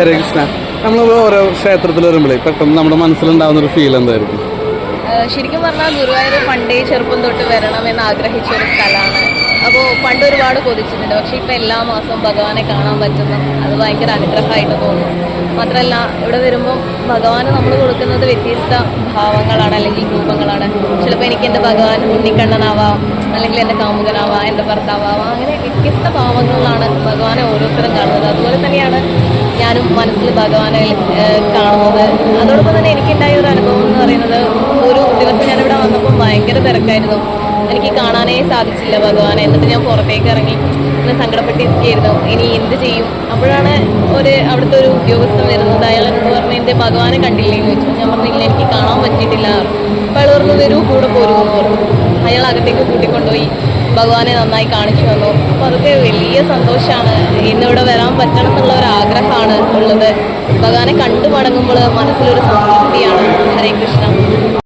ഹരേ കൃഷ്ണ നമ്മൾ ഓരോ ക്ഷേത്രത്തിൽ വരുമ്പോഴേ പെട്ടെന്ന് നമ്മുടെ മനസ്സിലുണ്ടാവുന്ന ഒരു ഫീൽ എന്തായിരിക്കും ശരിക്കും പറഞ്ഞാൽ ഗുരുവായൂർ പണ്ടേ ചെറുപ്പം തൊട്ട് വരണമെന്ന് ആഗ്രഹിച്ച ഒരു സ്ഥലമാണ് അപ്പോൾ പണ്ട് ഒരുപാട് കൊതിച്ചിട്ടുണ്ട്. പക്ഷേ ഇപ്പം എല്ലാ മാസവും ഭഗവാനെ കാണാൻ പറ്റുന്നു അത് ഭയങ്കര അനുഗ്രഹമായിട്ട് തോന്നുന്നു മാത്രമല്ല ഇവിടെ വരുമ്പോൾ ഭഗവാന് നമ്മൾ കൊടുക്കുന്നത് വ്യത്യസ്ത ഭാവങ്ങളാണ് അല്ലെങ്കിൽ രൂപങ്ങളാണ്. ചിലപ്പോൾ എനിക്ക് എന്റെ ഭഗവാൻ ഉണ്ണിക്കണ്ണനാവാം അല്ലെങ്കിൽ എന്റെ കാമുകനാവാം എന്റെ ഭർത്താവാം അങ്ങനെ വ്യത്യസ്ത ഭാവങ്ങളിലാണ് ഭഗവാനെ ഓരോരുത്തരും കാണുന്നത്. ഞാനും മനസ്സിൽ ഭഗവാനെ കാണുന്നത്. അതോടൊപ്പം തന്നെ എനിക്കുണ്ടായ ഒരു അനുഭവം എന്ന് പറയുന്നത് ഒരു ദിവസം ഞാനിവിടെ വന്നപ്പോൾ ഭയങ്കര തിരക്കായിരുന്നു. എനിക്ക് കാണാനേ സാധിച്ചില്ല ഭഗവാനെ. എന്നിട്ട് ഞാൻ പുറത്തേക്ക് ഇറങ്ങി ഇങ്ങനെ സങ്കടപ്പെട്ടിരിക്കുകയായിരുന്നു. ഇനി എന്ത് ചെയ്യും? അപ്പോഴാണ് ഒരു അവിടുത്തെ ഒരു ഉദ്യോഗസ്ഥൻ വരുന്നത്. അയാൾ എന്നോട് പറഞ്ഞു എന്റെ ഭഗവാനെ കണ്ടില്ലേ? എന്ന് ചോദിച്ചു. ഞാൻ പറഞ്ഞില്ല എനിക്ക് കാണാൻ പറ്റിയിട്ടില്ല. അപ്പോൾ അയാൾ പറഞ്ഞു വരൂ കൂടെ പോരൂ എന്ന് പറഞ്ഞു. അയാൾ അകത്തേക്ക് കൂട്ടിക്കൊണ്ടുപോയി ഭഗവാനെ നന്നായി കാണിച്ചു തന്നു. അപ്പോൾ അതൊക്കെ വലിയ സന്തോഷമാണ്. ഇന്നിവിടെ വരാൻ പറ്റണം എന്നുള്ള ഒരു ഉള്ളത്. ഭഗവാനെ കണ്ടു മടങ്ങുമ്പോൾ മനസ്സിലൊരു സംതൃപ്തിയാണ്.